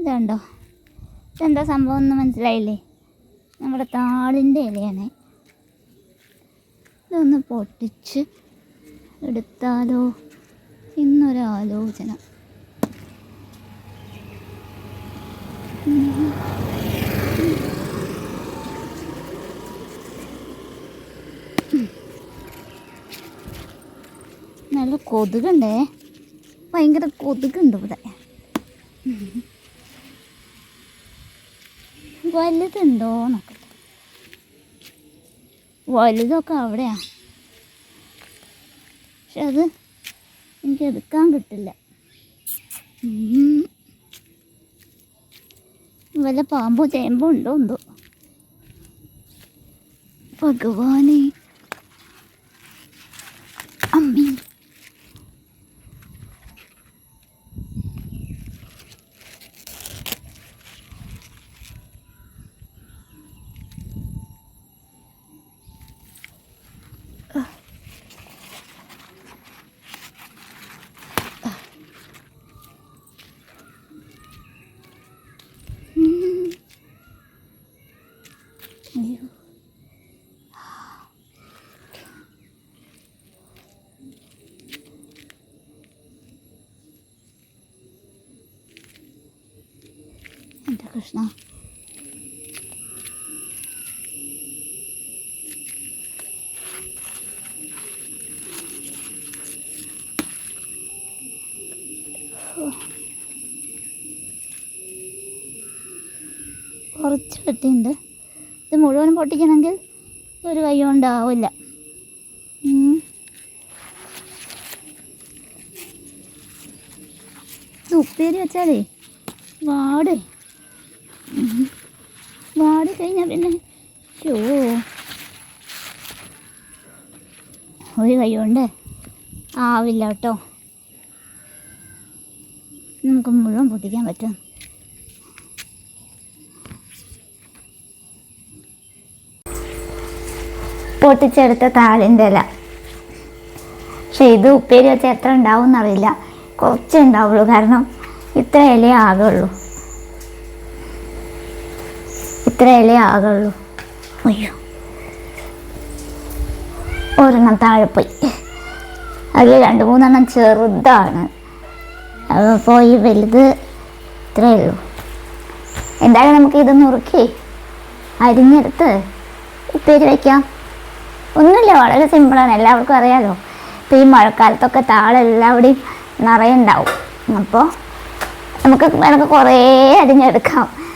ഇതുണ്ടോ? ഇതെന്താ സംഭവം ഒന്നും മനസ്സിലായില്ലേ? നമ്മുടെ താളിന്റെ ഇലയാണ്. ഇതൊന്ന് പൊട്ടിച്ച് എടുത്താലോ? എന്നൊരാലോചന നല്ല കൊതുകുണ്ടേ? ഭയങ്കര കൊതുകുണ്ട് ഇവിടെ. വലുതുണ്ടോ വലുതൊക്കെ അവിടെയാ. പക്ഷെ അത് എനിക്ക് എടുക്കാൻ കിട്ടില്ല. വല്ല പാമ്പോ ചേമ്പോ ഉണ്ടോ എന്തോ ഭഗവാനെ. കൃഷ്ണ കുറച്ച് വെട്ടിയുണ്ട് ഇത് മുഴുവനും പൊട്ടിക്കണമെങ്കിൽ ഒരു കൈ കൊണ്ടാവില്ല ഉം. ഇത് ഉപ്പേരി വെച്ചാലേ വാട്. വാടി കഴിഞ്ഞാൽ പിന്നെ ചോ ഒരു കൈ കൊണ്ട് ആവില്ല കേട്ടോ. നമുക്ക് മുഴുവൻ പൊട്ടിക്കാൻ പറ്റും. പൊട്ടിച്ചെടുത്ത താളിന്റെ ഇല. പക്ഷെ ഇത് ഉപ്പേരി വെച്ചാൽ എത്ര ഉണ്ടാവും എന്നറിയില്ല കുറച്ചേ ഉണ്ടാവുള്ളൂ. കാരണം ഇത്ര ഇലയേ ആകുള്ളൂ. ഇത്ര ഇലയേ ആകുള്ളൂ. അയ്യോ. ഒരെണ്ണം താഴെ പോയി. അതിൽ രണ്ട് മൂന്നെണ്ണം ചെറുതാണ്. അപ്പോൾ ഈ വലുത് ഇത്രയേ ഉള്ളൂ. എന്തായാലും നമുക്ക് ഇത് നുറുക്കി അരിഞ്ഞെടുത്ത് ഉപ്പേരി വയ്ക്കാം ഒന്നുമില്ല വളരെ സിമ്പിളാണ്. എല്ലാവർക്കും അറിയാലോ. ഇപ്പോൾ ഈ മഴക്കാലത്തൊക്കെ താളെല്ലാവിടെയും നിറയെ ഉണ്ടാവും. അപ്പോൾ നമുക്ക് വേണമെങ്കിൽ കുറേ അരിഞ്ഞെടുക്കാം.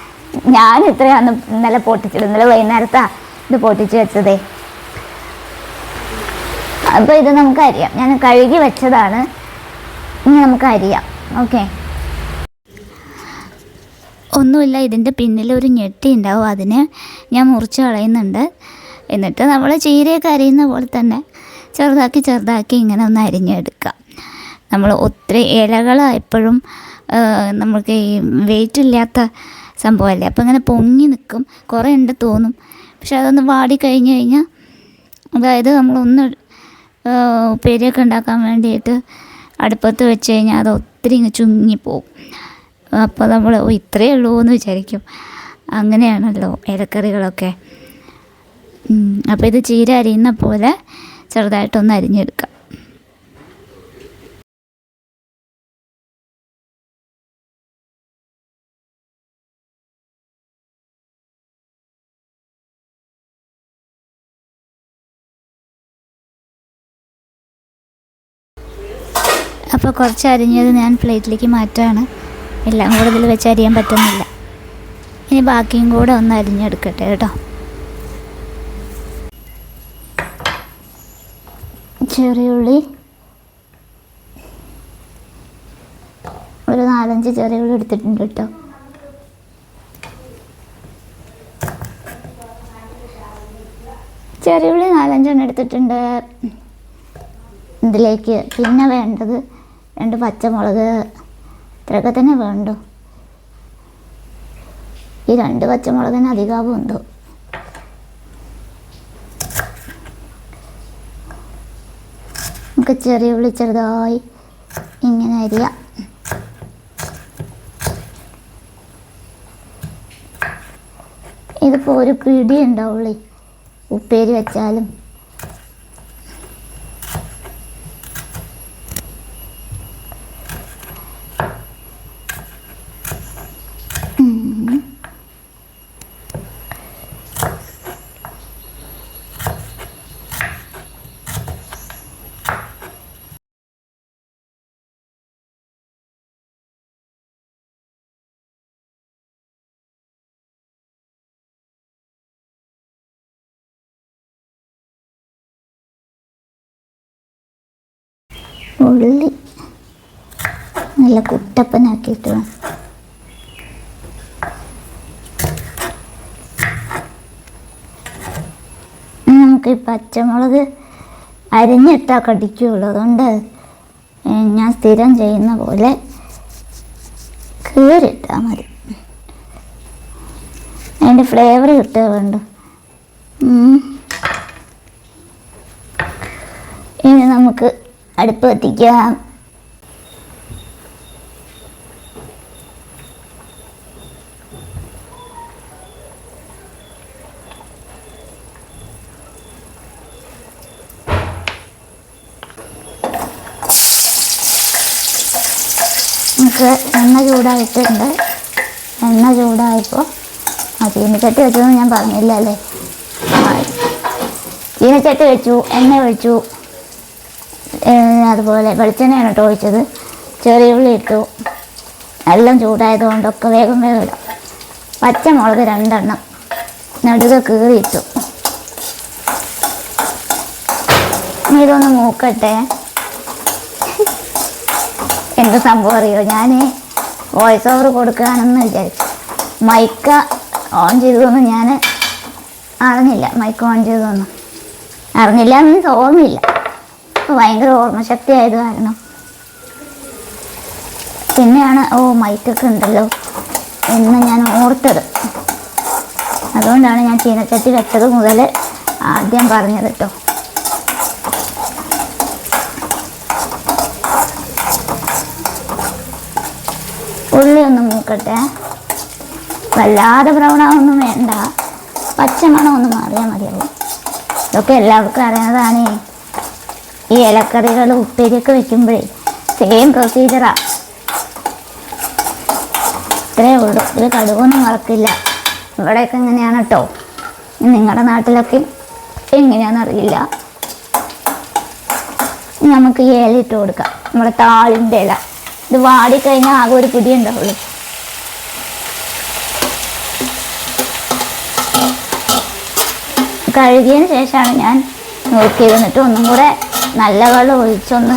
ഞാൻ ഇത്രയാണ് ഇന്നലെ പൊട്ടിച്ചത്? ഇന്നലെ വൈകുന്നേരത്താ ഇത് പൊട്ടിച്ച് വെച്ചതേ. അപ്പോൾ ഇത് നമുക്കറിയാം. ഞാൻ കഴുകി വെച്ചതാണ്. ഇനി നമുക്കറിയാം. ഓക്കെ. ഒന്നുമില്ല ഇതിന്റെ പിന്നിൽ ഒരു ഞെട്ടി ഉണ്ടാവും. അതിനെ ഞാൻ മുറിച്ച് കളയുന്നുണ്ട്. എന്നിട്ട് നമ്മൾ ചീരയൊക്കെ അരിയുന്ന പോലെ തന്നെ ചെറുതാക്കി ചെറുതാക്കി ഇങ്ങനെ ഒന്ന് അരിഞ്ഞെടുക്കാം നമ്മൾ ഒത്തിരി ഇലകൾ എപ്പോഴും നമുക്ക് ഈ വെയിറ്റ് ഇല്ലാത്ത സംഭവമല്ലേ? അപ്പോൾ ഇങ്ങനെ പൊങ്ങി നിൽക്കും കുറേ ഉണ്ട് തോന്നും. പക്ഷെ അതൊന്ന് വാടി കഴിഞ്ഞ് കഴിഞ്ഞാൽ അതായത് നമ്മളൊന്ന് ഉപ്പേരിയൊക്കെ ഉണ്ടാക്കാൻ വേണ്ടിയിട്ട് അടുപ്പത്ത് വെച്ച് കഴിഞ്ഞാൽ അത് ഒത്തിരി ഇങ്ങ് ചുങ്ങിപ്പോവും. അപ്പോൾ നമ്മൾ ഓ ഇത്രയേ ഉള്ളൂ എന്ന് വിചാരിക്കും. അങ്ങനെയാണല്ലോ ഇലക്കറികളൊക്കെ. അപ്പോൾ ഇത് ചീര അരിയുന്ന പോലെ ചെറുതായിട്ടൊന്ന് അരിഞ്ഞെടുക്കാം. അപ്പോൾ കുറച്ച് അരിഞ്ഞത് ഞാൻ പ്ലേറ്റിലേക്ക് മാറ്റാണ്. എല്ലാം കൂടെ ഇതിൽ വെച്ച് അരിയാൻ പറ്റുന്നില്ല. ഇനി ബാക്കിയും കൂടെ ഒന്ന് അരിഞ്ഞെടുക്കട്ടെ കേട്ടോ. ചെറിയുള്ളി ഒരു നാലഞ്ച് ചെറിയുള്ളി എടുത്തിട്ടുണ്ട് കേട്ടോ. ചെറിയുള്ളി നാലഞ്ചെണ്ണം എടുത്തിട്ടുണ്ട്. ഇതിലേക്ക് പിന്നെ വേണ്ടത് രണ്ട് പച്ചമുളക് ഇത്രയൊക്കെ തന്നെ വേണ്ടു. ഈ രണ്ട് പച്ചമുളകിന് അധികാവുണ്ട് നമുക്ക് ചെറിയ ഉള്ളി ചെറുതായി ഇങ്ങനെ അരിയ. ഇതിപ്പോൾ ഒരു പിടി ഉണ്ടാവുള്ളി ഉപ്പേരി വെച്ചാലും. ഉള്ളി. നല്ല കുട്ടപ്പനാക്കിയിട്ട് നമുക്ക് ഈ പച്ചമുളക് അരിഞ്ഞിട്ടാൽ കടിക്കുകയുള്ളൂ അതുകൊണ്ട് ഞാൻ സ്ഥിരം ചെയ്യുന്ന പോലെ കീറിട്ടാൽ മതി. അതിന്റെ ഫ്ലേവർ കിട്ടുക വേണ്ട ഉം. ഇനി നമുക്ക് അടുപ്പ് കത്തിക്കുക. നമുക്ക് എണ്ണ ചൂടായിട്ടുണ്ട്. എണ്ണ ചൂടായപ്പോൾ ആ ചീനച്ചട്ടി വെച്ചതെന്ന് ഞാൻ പറഞ്ഞില്ല അല്ലേ? ചീനച്ചട്ടി വെച്ചു എണ്ണ ഒഴിച്ചു. അതുപോലെ വെളിച്ചെണ്ണയാണ് കേട്ടോ ഒഴിച്ചത്. ചെറിയ ഉള്ളി ഇട്ടു. എല്ലാം ചൂടായതുകൊണ്ടൊക്കെ വേഗം വേഗം ഇടാം. പച്ചമുളക് രണ്ടെണ്ണം. നടുക കീറിയിട്ടു. ഇതൊന്ന് മൂക്കട്ടെ. എന്ത് സംഭവം അറിയോ? ഞാൻ വോയിസ് ഓവർ കൊടുക്കാനെന്ന് വിചാരിച്ചു. മൈക്ക ഓൺ ചെയ്തതൊന്നും ഞാൻ അറിഞ്ഞില്ല. മൈക്ക് ഓൺ ചെയ്തതൊന്നും. അറിഞ്ഞില്ല മീൻസ് ഓർമ്മയില്ല ഭയങ്കര ഓർമ്മശക്തി ആയത് കാരണം. പിന്നെയാണ് ഓ മൈക്കൊക്കെ ഉണ്ടല്ലോ എന്ന് ഞാൻ ഓർത്തത്. അതുകൊണ്ടാണ് ഞാൻ ചീനച്ചട്ടി വെച്ചത് മുതൽ ആദ്യം പറഞ്ഞത് കേട്ടോ ഉള്ളി ഒന്ന് മൂക്കട്ടെ. വല്ലാതെ ബ്രൗണാവൊന്നും വേണ്ട. പച്ചമണം ഒന്ന് മാറിയാൽ മതിയാവും ഇതൊക്കെ എല്ലാവർക്കും അറിയാവുന്നതാണ് ഈ ഇലക്കറികൾ ഉപ്പേരിയൊക്കെ വെക്കുമ്പോഴേ സെയിം പ്രൊസീജിയറാ ഇത്രേ ഉള്ളൂ. ഇതിൽ കടുവൊന്നും മറക്കില്ല ഇവിടെയൊക്കെ എങ്ങനെയാണ് കേട്ടോ നിങ്ങളുടെ നാട്ടിലൊക്കെ എങ്ങനെയാണെന്നറിയില്ല നമുക്ക് ഈ ഇല ഇട്ട് കൊടുക്കാം. നമ്മുടെ താളിന്റെ ഇല. ഇത് വാടിക്കഴിഞ്ഞാൽ ആകെ ഒരു പുതിയ ഉണ്ടാവുള്ളൂ. കഴുകിയതിന് ശേഷമാണ് ഞാൻ നോക്കി വന്നിട്ട് ഒന്നും കൂടെ നല്ല വെള്ളം ഒഴിച്ചൊന്ന്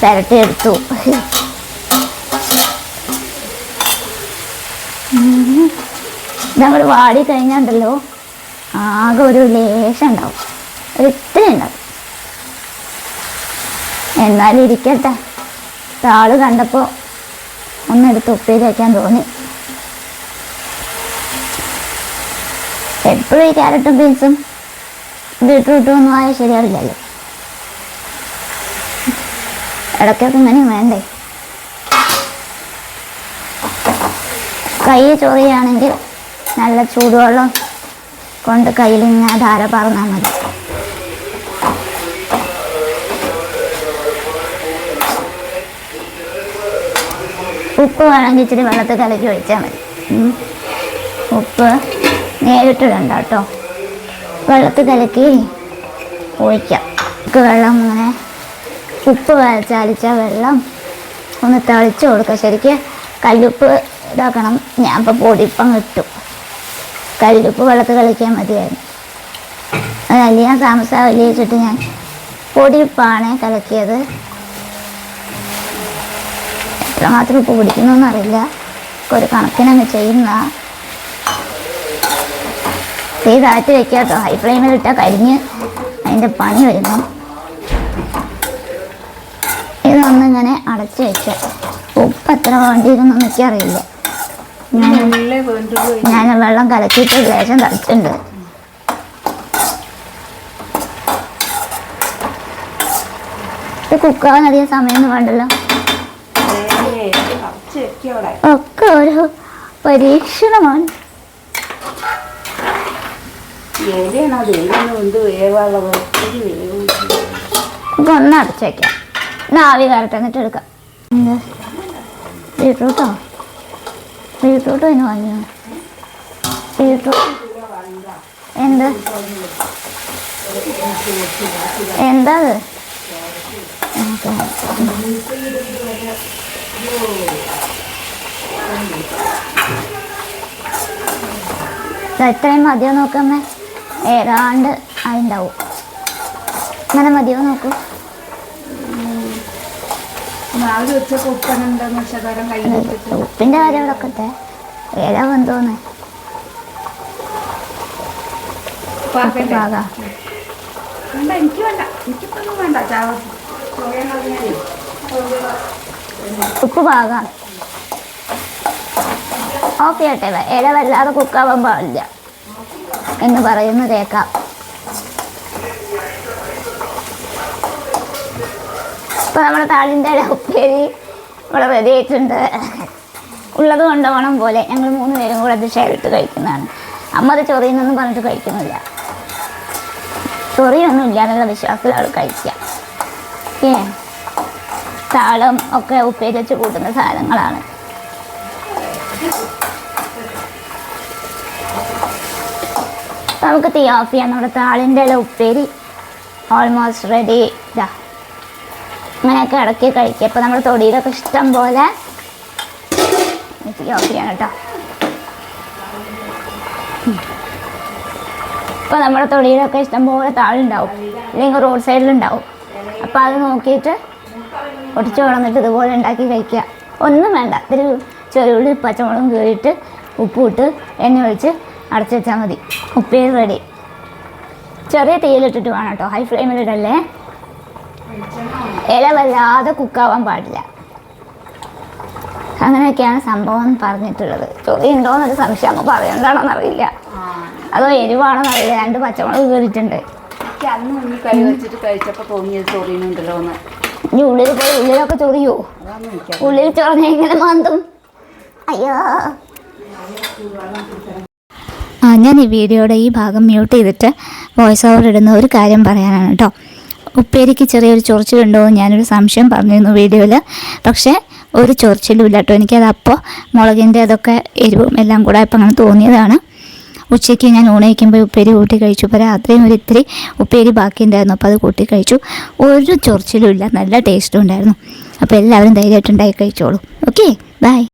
പുരട്ടിയെടുത്തു. നമ്മൾ വാടി കഴിഞ്ഞാണ്ടല്ലോ ആകെ ഒരു ലേശം ഉണ്ടാവും ഒരു ഇത്തിരി ഉണ്ടാവും. എന്നാലും ഇരിക്കട്ടെ. താൾ കണ്ടപ്പോൾ ഒന്നെടുത്ത് ഉപ്പേരി വയ്ക്കാൻ തോന്നി. എപ്പോഴും ഈ ക്യാരറ്റും ബീൻസും ബീട്രൂട്ടും ഒന്നും ആയാൽ ശരിയാവില്ലല്ലോ. ഇടയ്ക്കൊക്കെ ഇങ്ങനെ വേണ്ടേ? കൈ ചൊറിയാണെങ്കിൽ നല്ല ചൂടുവെള്ളം കൊണ്ട് കയ്യിൽ ഇങ്ങനെ ധാര പറഞ്ഞാൽ മതി. ഉപ്പ് വേണമെങ്കിൽ ഇച്ചിരി വെള്ളത്തിൽ കലക്കി ഒഴിച്ചാൽ മതി. ഉപ്പ് നേരിട്ടിടണ്ട കേട്ടോ. വെള്ളത്തിൽ കലക്കി ഒഴിക്കാം. ഉപ്പ് വെള്ളം ഇങ്ങനെ ഉപ്പ് ചാലിച്ച വെള്ളം ഒന്ന് തളിച്ച് കൊടുക്കുക ശരിക്ക് കല്ലുപ്പ് ഇതാക്കണം. ഞാൻ ഇപ്പോൾ പൊടിപ്പം കിട്ടും കല്ലുപ്പ് വെള്ളത്തിൽ കളിക്കാൻ മതിയായിരുന്നു. ഞാൻ താമസ വലിയിച്ചിട്ട് ഞാൻ പൊടിപ്പാണ് കലക്കിയത്. എത്രമാത്രം ഉപ്പ് പിടിക്കുന്നറിയില്ല ഒരു കണക്കിനങ്ങ് ചെയ്യുന്ന. തീ താഴ്ത്തി വെക്കാത്ത കേട്ടോ ഹൈ ഫ്ലെയിമിൽ ഇട്ട കരിഞ്ഞ് അതിന്റെ പണി വരുന്നു. ഇതൊന്നിങ്ങനെ അടച്ചു വെച്ച. ഉപ്പ് എത്ര വേണ്ടിയിരുന്നു എനിക്കറിയില്ല. ഞാൻ വെള്ളം കലക്കിയിട്ട് ലേശം തളിച്ചിട്ടുണ്ട്. ഇത് കുക്കാവാൻ അധികം സമയമൊന്നും വേണ്ടല്ലോ. ഒക്കെ ഒരു പരീക്ഷണമാണ്. ഇത് ഒന്ന് അടച്ചേക്കാം എന്നാ ആവി കയറട്ടെ എന്നിട്ട് എടുക്കാം. ബീട്രൂട്ടോ? ബീട്രൂട്ടോ അതിന് വാങ്ങിയോ? എന്ത്? എന്താ അത്? എത്രയും മതിയോ നോക്കമ്മേ ഏതാണ്ട് അതുണ്ടാവും അങ്ങനെ മതിയോ നോക്കൂ രാവിലെ ഉച്ചയ്ക്ക് ഉപ്പനുണ്ടെന്ന് ശകലം കൈ വെച്ചിട്ട് ഉപ്പിന്റെ കാര്യം കിടക്കട്ടെ ഏതാ വന്നോന്ന് പാക്കല്ലേ പാകാ വേണ്ട എനിക്ക് വേണ്ട എനിക്കിപ്പൊന്നും വേണ്ട. ചാവ ചോയം കളഞ്ഞാലേ ഉപ്പ് പാകാം. ഓക്കെ ആട്ടെ ഇല വല്ലാതെ കുക്കാവാൻ പാടില്ല എന്ന് പറയുന്ന കേൾക്കാം. ഇപ്പൊ നമ്മുടെ താളിന്റെ ഉപ്പേരി ഇവിടെ റെഡി ആയിട്ടുണ്ട്. ഉള്ളത് ഓണം പോലെ. ഞങ്ങൾ മൂന്ന് പേരും കൂടെ അത് ഷെയർ ഇട്ട് കഴിക്കുന്നതാണ്. അമ്മ അത് ചൊറിയുന്നൊന്നും പറഞ്ഞിട്ട് കഴിക്കുന്നില്ല. ചൊറിയൊന്നും ഇല്ല എന്നുള്ള വിശ്വാസത്തിൽ അവൾ കഴിക്കുക. ഏ? താളം ഒക്കെ ഉപ്പേരി വെച്ച് കൂട്ടുന്ന സാധനങ്ങളാണ്. നമുക്ക് തീ ഓഫ് ചെയ്യാം. നമ്മുടെ താളിന്റെ ഉപ്പേരി ഓൾമോസ്റ്റ് റെഡി അങ്ങനെയൊക്കെ ഇടയ്ക്ക് കഴിക്കുക. അപ്പോൾ നമ്മുടെ തൊടിയിലൊക്കെ ഇഷ്ടം പോലെ ഓക്കെയാണ് കേട്ടോ. അപ്പോൾ നമ്മുടെ തൊടിയിലൊക്കെ ഇഷ്ടം പോലെ താളുണ്ടാവും അല്ലെങ്കിൽ റോഡ് സൈഡിലുണ്ടാവും അപ്പോൾ അത് നോക്കിയിട്ട് ഒടിച്ചു വളർന്നിട്ട് ഇതുപോലെ ഉണ്ടാക്കി കഴിക്കുക. ഒന്നും വേണ്ട. ഇത്തിരി ചെറുള്ളി പച്ചമുളകും കീറിയിട്ട് ഉപ്പിട്ട് എണ്ണ ഒഴിച്ച് അടച്ചു വെച്ചാൽ മതി. ഉപ്പേരി റെഡി ചെറിയ തീയിലിട്ടിട്ട് വേണം കേട്ടോ. ഹൈ ഫ്ലെയിമിലിടല്ലേ ഇല വല്ലാതെ കുക്കാവാൻ പാടില്ല. അങ്ങനെയൊക്കെയാണ് സംഭവം എന്ന് പറഞ്ഞിട്ടുള്ളത്. ചോദ്യം ഉണ്ടോ എന്നൊരു സംശയം അങ്ങ് പറയണ്ടാണോന്ന് അറിയില്ല അതോ എരിവാണോന്ന് അറിയില്ല രണ്ട് പച്ചമുളക് കയറിയിട്ടുണ്ട് അന്ന് കൈ വെച്ചിട്ട് കഴിച്ചപ്പോൾ തോന്നിയത് ചൊറിയുന്നുണ്ടല്ലോ എന്ന്. ഇനി ഉള്ളിൽ പോയി ഉള്ളിലൊക്കെ ചൊറിയോ? ഉള്ളിൽ ചൊറഞ്ഞ എങ്ങനെ മാന്തും? അയ്യോ. ആ ഞാൻ ഈ വീഡിയോയുടെ ഈ ഭാഗം മ്യൂട്ട് ചെയ്തിട്ട് വോയിസ് ഓവർ ഇടുന്ന ഒരു കാര്യം പറയാനാണ് കേട്ടോ. ഉപ്പേരിക്ക് ചെറിയൊരു ചൊറിച്ചിലുണ്ടോ എന്ന് ഞാനൊരു സംശയം പറഞ്ഞിരുന്നു വീഡിയോയിൽ പക്ഷേ ഒരു ചൊറിച്ചിലും ഇല്ല കേട്ടോ. എനിക്കത് അപ്പോൾ മുളകിന്റെ അതൊക്കെ എരിവും എല്ലാം കൂടെ ഇപ്പം അങ്ങനെ തോന്നിയതാണ്. ഉച്ചയ്ക്ക് ഞാൻ ഊണ് കഴിക്കുമ്പോൾ ഉപ്പേരി കൂട്ടി കഴിച്ചു. ഇപ്പോൾ രാത്രിയും ഒരു ഇത്തിരി ഉപ്പേരി ബാക്കി ഉണ്ടായിരുന്നു. അപ്പോൾ അത് കൂട്ടി കഴിച്ചു. ഒരു ചൊറിച്ചിലും ഇല്ല. നല്ല ടേസ്റ്റും ഉണ്ടായിരുന്നു. അപ്പോൾ എല്ലാവരും ധൈര്യമായിട്ട് ഉണ്ടാക്കി കഴിച്ചോളൂ. Okay bye